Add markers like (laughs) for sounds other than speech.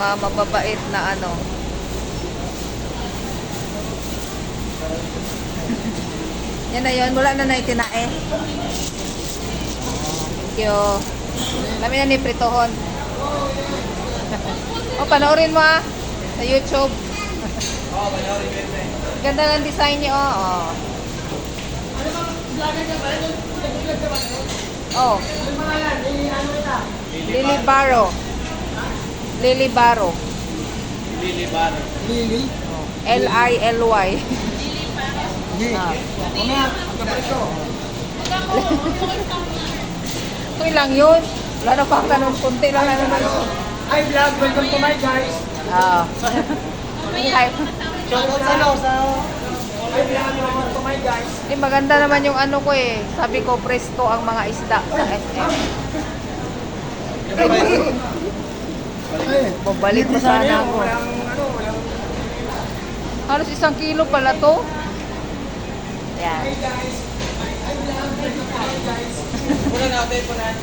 Mga mababait na ano. (laughs) Yan na yun. Wala na na itinae. Thank you. Kami na ni Pritohon. (laughs) o, panoorin mo ah. Sa YouTube. (laughs) Ganda ng design niyo. Oh. Oh. Lily Barrow. Lily Barrow. Lily Bar. Lili? L-I-L-Y. Hindi. Ah. Mamaya, magkapresyo. (laughs) Okay lang yun. Wala na pang tanong. Kunti lang na naman. Hi vlog, welcome to my guys. Ah. Hi. Shoutout sa ano, sa... Hi vlog, welcome to my guys. Eh, maganda naman yung ano ko eh. Sabi ko, presto ang mga isda sa SM. Babalik libre pa sana ako. Ano, walang... Halos isang kilo pala to. Yan. Hi guys. Hi guys. Punan natin, punan.